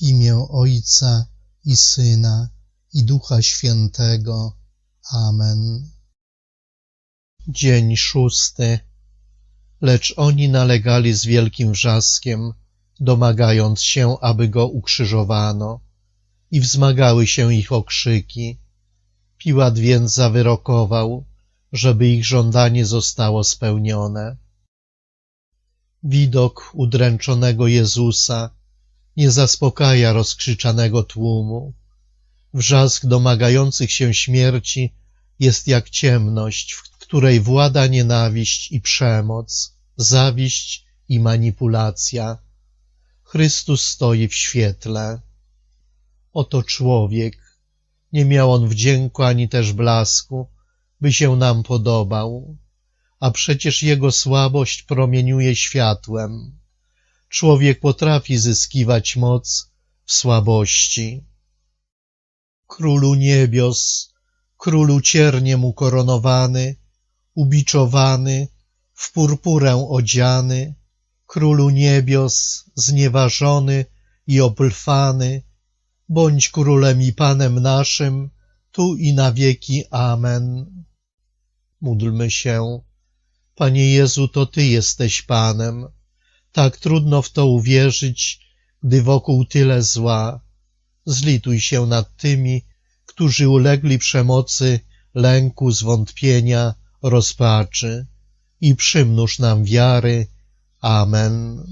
Imię Ojca i Syna i Ducha Świętego. Amen. Dzień szósty. Lecz oni nalegali z wielkim wrzaskiem, domagając się, aby go ukrzyżowano, i wzmagały się ich okrzyki. Piłat więc zawyrokował, żeby ich żądanie zostało spełnione. Widok udręczonego Jezusa nie zaspokaja rozkrzyczanego tłumu. Wrzask domagających się śmierci jest jak ciemność, w której włada nienawiść i przemoc, zawiść i manipulacja. Chrystus stoi w świetle. Oto człowiek. Nie miał on wdzięku ani też blasku, by się nam podobał, a przecież jego słabość promieniuje światłem. Człowiek potrafi zyskiwać moc w słabości. Królu niebios, królu cierniem ukoronowany, ubiczowany, w purpurę odziany, królu niebios, znieważony i oplfany, bądź królem i panem naszym, tu i na wieki. Amen. Módlmy się. Panie Jezu, to Ty jesteś Panem. Tak trudno w to uwierzyć, gdy wokół tyle zła. Zlituj się nad tymi, którzy ulegli przemocy, lęku, zwątpienia, rozpaczy i przymnóż nam wiary. Amen.